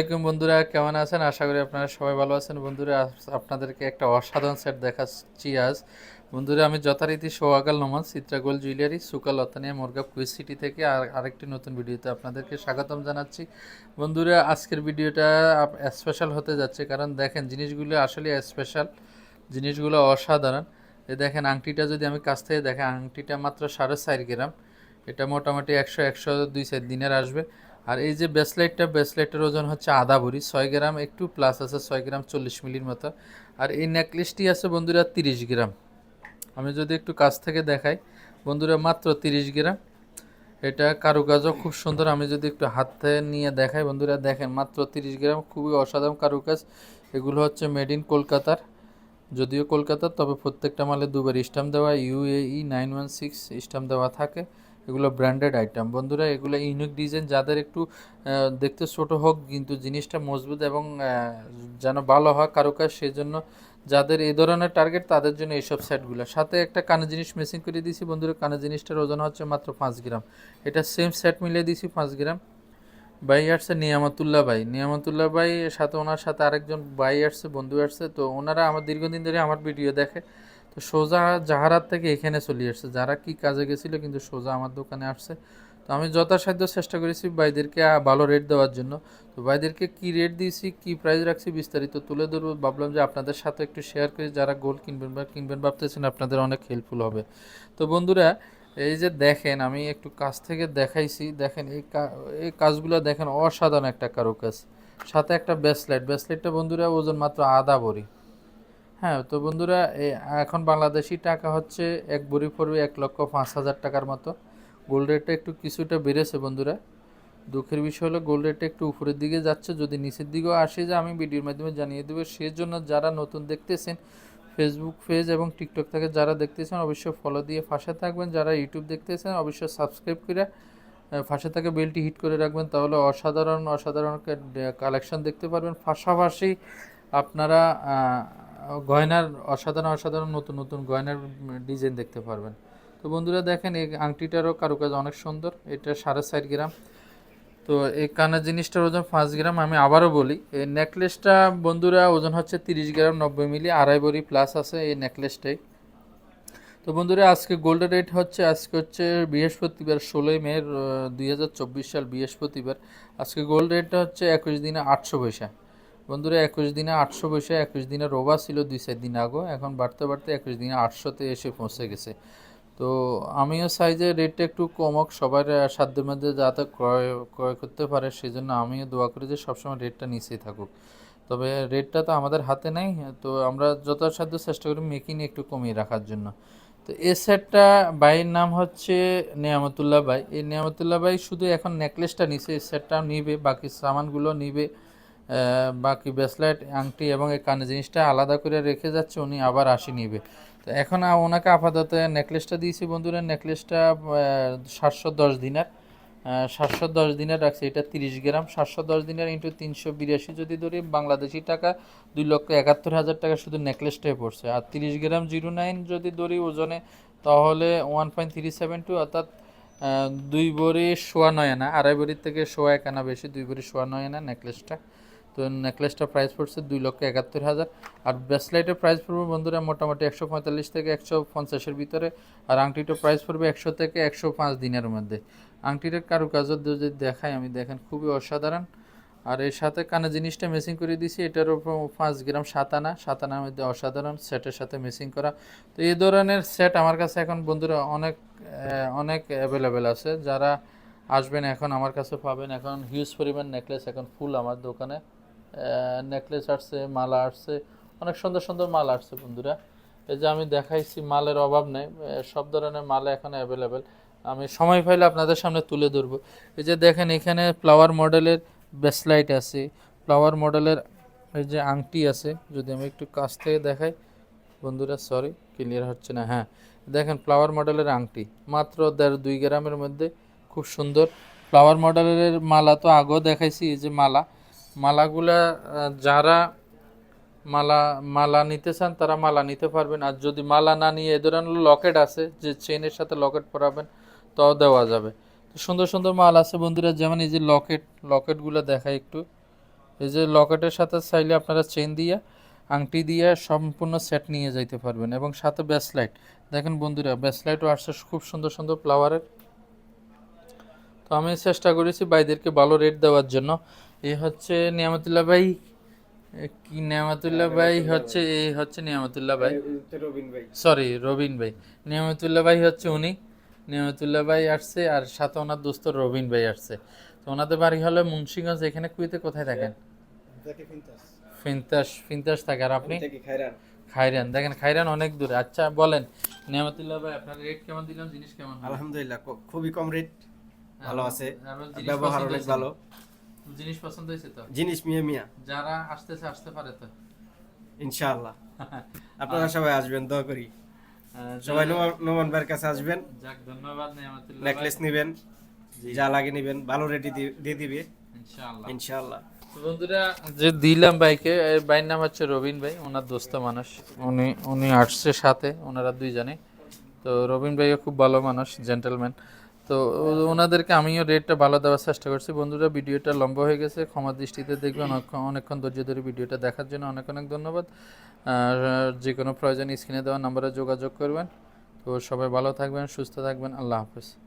আসসালামাইকুম বন্ধুরা, কেমন আছেন? আশা করি আপনারা সবাই ভালো আছেন। বন্ধুরা, আপনাদেরকে একটা অসাধারণ সেট দেখাচ্ছি আজ। বন্ধুরা, আমি যথারীতি সোহাগাল নমান চিত্রাগোল জুয়েলারি সুকাল অতানিয়া মোরগা কুইজ সিটি থেকে আর আরেকটি নতুন ভিডিওতে আপনাদেরকে স্বাগতম জানাচ্ছি। বন্ধুরা, আজকের ভিডিওটা স্পেশাল হতে যাচ্ছে কারণ দেখেন, জিনিসগুলো আসলে স্পেশাল জিনিসগুলো অসাধারণ। এ দেখেন, আংটিটা যদি আমি কাছ থেকে দেখেন আংটিটা মাত্র সাড়ে চার গ্রাম। এটা মোটামুটি একশো একশো দুই চার দিনের আসবে। আর এই যে ব্রেসলেটটা, ব্রেসলেটের ওজন হচ্ছে আধা ভরি ছয় গ্রাম, একটু প্লাস আছে, ছয় গ্রাম চল্লিশ মিলির মতো। আর এই নেকলেসটি আছে বন্ধুরা তিরিশ গ্রাম। আমি যদি একটু কাছ থেকে দেখাই, বন্ধুরা মাত্র তিরিশ গ্রাম। এটা কারুকাজও খুব সুন্দর। আমি যদি একটু হাতে নিয়ে দেখাই, বন্ধুরা দেখেন মাত্র তিরিশ গ্রাম, খুবই অসাধারণ কারুকাজ। এগুলো হচ্ছে মেড ইন কলকাতার। যদিও কলকাতার, তবে প্রত্যেকটা মালে দুবার স্টাম্প দেওয়া UAE nine one six stamp দেওয়া থাকে। এগুলো ব্র্যান্ডেড আইটেম বন্ধুরা, এগুলো ইউনিক ডিজাইন যাদের একটু দেখতে ছোট হোক, কিন্তু জিনিসটা মজবুত এবং যেন ভালো হয় কারুকাজ সেজন্য যাদের এই ধরনের টার্গেট তাদের জন্য এইসব সেটগুলো সাথে একটা কানে জিনিস মেশিং করে দিয়েছি বন্ধুরা, কানে জিনিসটার ওজন হচ্ছে মাত্র পাঁচ গ্রাম। এটা সেম সেট মিলিয়ে দিয়েছি পাঁচ গ্রাম। ভাই আসছে নিয়ামতুল্লাহ ভাই। নিয়ামতুল্লাহ ভাই সাথে ওনার সাথে আরেকজন ভাই আসছে, বন্ধু আসছে। তো ওনারা আমার দীর্ঘদিন ধরে আমার ভিডিও দেখে। তো সোজা জাহারাত থেকে এখানে চলে আসছে। যারা কি কাজে গেছিল কিন্তু সোজা আমার দোকানে আসছে। তো আমি যথাসাধ্য চেষ্টা করেছি ভাইদেরকে ভালো রেট দেওয়ার জন্য। তো ভাইদেরকে কি রেট দিয়েছি, কি প্রাইস রাখছি বিস্তারিত তুলে ধরবো। ভাবলাম যে আপনাদের সাথে একটু শেয়ার করি। যারা গোল্ড কিনবেন বা কিনবেন ভাবতেছেন আপনাদের অনেক হেল্পফুল হবে। তো বন্ধুরা, এই যে দেখেন, আমি একটু কাছ থেকে দেখাইছি। দেখেন, এই এই কাজগুলো দেখেন অসাধারণ একটা কারুকাজ। সাথে একটা ব্রেসলেট ব্রেসলেটটা বন্ধুরা, ওজন মাত্র আধা ভরি। হ্যাঁ তো বন্ধুরা এখন বাংলাদেশি টাকা হচ্ছে এক ভরি পড়বে এক লক্ষ পাঁচ হাজার টাকার মতো। গোল্ড রেটটা একটু কিছুটা বেড়েছে বন্ধুরা। দুঃখের বিষয় হলো গোল্ড রেটটা একটু উপরের দিকে যাচ্ছে। যদি নিচের দিকেও আসে, যে আমি ভিডিওর মাধ্যমে জানিয়ে দেবো, সেজন্য যারা নতুন দেখতেছেন ফেসবুক পেজ এবং টিকটক থেকে যারা দেখতেছেন, অবশ্যই ফলো দিয়ে পাশে থাকবেন। যারা ইউটিউব দেখতেছেন, অবশ্যই সাবস্ক্রাইব করে পাশে থেকে বেলটি হিট করে রাখবেন। তাহলে অসাধারণ অসাধারণ কালেকশন দেখতে পারবেন। পাশাপাশি আপনারা গয়নার অসাধারণ অসাধারণ নতুন নতুন গয়নার ডিজাইন দেখতে পারবেন। তো বন্ধুরা দেখেন, এই আংটিটারও কারুকাজ অনেক সুন্দর। এটা সাড়ে চার গ্রাম। তো এই কানের জিনিসটার ওজন পাঁচ গ্রাম। আমি আবারও বলি, এই নেকলেসটা বন্ধুরা ওজন হচ্ছে তিরিশ গ্রাম, নব্বই মিলি। আড়াই বড়ি প্লাস আছে এই নেকলেসটাই তো বন্ধুরা, আজকে গোল্ডের রেট হচ্ছে, আজকে হচ্ছে বৃহস্পতিবার, ষোলোই মে দুই হাজার চব্বিশ সাল বৃহস্পতিবার। আজকে গোল্ড রেটটা হচ্ছে একুশ দিনে আটশো পয়সা। বন্ধুরা, একুশ দিনে আটশো পয়সা একুশ দিনে রোবা ছিল দুই চার দিন আগে এখন বাড়তে বাড়তে একুশ দিনে আটশোতে এসে পৌঁছে গেছে। তো আমিও চাই যে রেটটা একটু কমক, সবার সাধ্যের মধ্যে যাতে ক্রয় ক্রয় করতে পারে সেই জন্য আমিও দোয়া করি যে সবসময় রেটটা নিচেই থাকুক। তবে রেটটা তো আমাদের হাতে নেই, তো আমরা যথাসাধ্য চেষ্টা করি মেকিং একটু কমিয়ে রাখার জন্য। তো এই সেটটা ভাইয়ের নাম হচ্ছে নিয়ামতুল্লাহ ভাই। এই নিয়ামতুল্লাহ ভাই শুধু এখন নেকলেসটা নিছে এই সেটটা নিবে, বাকি সামানগুলো নিবে। বাকি ব্রেসলেট আংটি এবং এই কানে জিনিসটা আলাদা করে রেখে যাচ্ছে, উনি আবার আসি নিবে। তো এখন ওনাকে আপাতত নেকলেসটা দিয়েছি বন্ধুরা। নেকলেসটা সাতশো দশ দিনের। সাতশো দশ দিনের রাখছি। এটা তিরিশ গ্রাম। সাতশো দশ দিনের ইন্টু তিনশো বিরাশি যদি ধরি, বাংলাদেশি টাকা দুই লক্ষ একাত্তর হাজার টাকা শুধু নেকলেসটাই পড়ছে। আর তিরিশ গ্রাম জিরো নাইন যদি ধরি ওজনে, তাহলে one point three seven two অর্থাৎ দুই ভরি শোয়া নয় আনা। আড়াই ভরির থেকে শোয়া এক আনা বেশি, দুই ভরি সোয়া নয় আনা নেকলেসটা তো নেকলেসটা প্রাইস পড়ছে দুই লক্ষ একাত্তর হাজার। আর ব্রেসলাইটের প্রাইস পড়বে বন্ধুরা মোটামুটি একশো পঁয়তাল্লিশ থেকে একশো পঞ্চাশের ভিতরে। আর আংটিটার প্রাইস পড়বে একশো থেকে একশো পাঁচ দিনের মধ্যে। আংটিটার কারুকাজও যদি দেখাই, আমি দেখেন খুবই অসাধারণ। আর এর সাথে কানে জিনিসটা মেসিং করে দিয়েছি এটার উপর পাঁচ গ্রাম সাতানা। সাতানার মধ্যে অসাধারণ সেটের সাথে মেসিং করা। তো এই ধরনের সেট আমার কাছে এখন বন্ধুরা অনেক অনেক অ্যাভেলেবেল আছে। যারা আসবেন এখন, আমার কাছে পাবেন। এখন হিউজ পরিমাণ নেকলেস এখন ফুল আমার দোকানে। নেকলেস আসছে, মালা আসছে, অনেক সুন্দর সুন্দর মাল আসছে বন্ধুরা। এই যে আমি দেখাইছি, মালের অভাব নেই সব ধরনের মাল এখন অ্যাভেলেবেল আমি সময় পাইলে আপনাদের সামনে তুলে ধরবো। এই যে দেখেন, এখানে ফ্লাওয়ার মডেলের ব্রেসলাইট আছে। ফ্লাওয়ার মডেলের এই যে আংটি আছে, যদি আমি একটু কাছ থেকে দেখাই। বন্ধুরা সরি ক্লিয়ার হচ্ছে না হ্যাঁ। দেখেন ফ্লাওয়ার মডেলের আংটি, মাত্র দেড় দুই গ্রামের মধ্যে, খুব সুন্দর। ফ্লাওয়ার মডেলের মালা তো আগেও দেখাইছি, এই যে মালা। মালাগুলা যারা মালা মালা নিতে চান তারা মালা নিতে পারবেন। আর যদি মালা না নিয়ে এ ধরনের লকেট আছে, যে চেনের সাথে লকেট পরাবেন, তাও দেওয়া যাবে। তো সুন্দর সুন্দর মাল আছে বন্ধুরা, যেমন এই যে লকেট, লকেটগুলো দেখায় একটু। এই যে লকেটের সাথে চাইলে আপনারা চেন দিয়ে, আংটি দিয়ে সম্পূর্ণ সেট নিয়ে যাইতে পারবেন এবং সাথে ব্যাসলাইট দেখেন বন্ধুরা ব্যাসলাইটও আসছে খুব সুন্দর সুন্দর ফ্লাওয়ারের তো আমি চেষ্টা করেছি ভাইদেরকে ভালো রেট দেওয়ার জন্য। এই হচ্ছে নিয়ামতুল্লাহ ভাই কি নিয়ামতুল্লাহ ভাই হচ্ছে এই হচ্ছে নিয়ামতুল্লাহ ভাই। রবিন ভাই। সরি রবিন ভাই। নিয়ামতুল্লাহ ভাই হচ্ছে উনি। নিয়ামতুল্লাহ ভাই আসছে আর সাথে ওনার দোস্ত রবিন ভাই আসছে। তো ওনাদের বাড়ি হলো মুন্সিগঞ্জ এখানে কুইতে কোথায় থাকেন? তাকে ফিনতাস। ফিনতাস থাকে আর আপনি? খাইরান। খাইরান। দেখেন খাইরান অনেক দূরে। আচ্ছা বলেন নিয়ামতুল্লাহ ভাই আপনার রেট কেমন দিলাম? জিনিস কেমন আলহামদুলিল্লাহ খুবই কম রেট ভালো আছে। ব্যবহার অনেক ভালো। জিনিস পছন্দ হয়েছে তো? জিনিস মিয়া মিয়া। যারা আসতেছে আসতে পারে তো। ইনশাআল্লাহ। আপনারা সবাই আসবেন দোয়া করি। সবাই যারা- নোমান ভাইয়ের কাছে আসবেন। যাক ধন্যবাদ নিয়ামতুল্লাহ নেকলেস নেবেন যা লাগে নেবেন ভালো রেটে দিয়ে দিবে। ইনশাআল্লাহ। ইনশাআল্লাহ। তো বন্ধুরা যে দিলাম এর বাইর নাম হচ্ছে রবিন ভাই ওনার দোস্ত মানুষ। উনি উনি আসছে সাথে ওনারা দুইজনে। তো রবিন ভাইও খুব ভালো মানুষ জেন্টেলম্যান। তো ওনাদেরকে আমিও রেটটা ভালো দেওয়ার চেষ্টা করছি। বন্ধুরা ভিডিওটা লম্বা হয়ে গেছে। ক্ষমা দৃষ্টিতে দেখবেন অনেক- অনেকক্ষণ ধৈর্য ধরে ভিডিওটা দেখার জন্য অনেক অনেক ধন্যবাদ। আর যে কোনো প্রয়োজন স্ক্রিনে দেওয়া নাম্বারে যোগাযোগ করবেন। তো সবাই ভালো থাকবেন সুস্থ থাকবেন। আল্লাহ হাফেজ।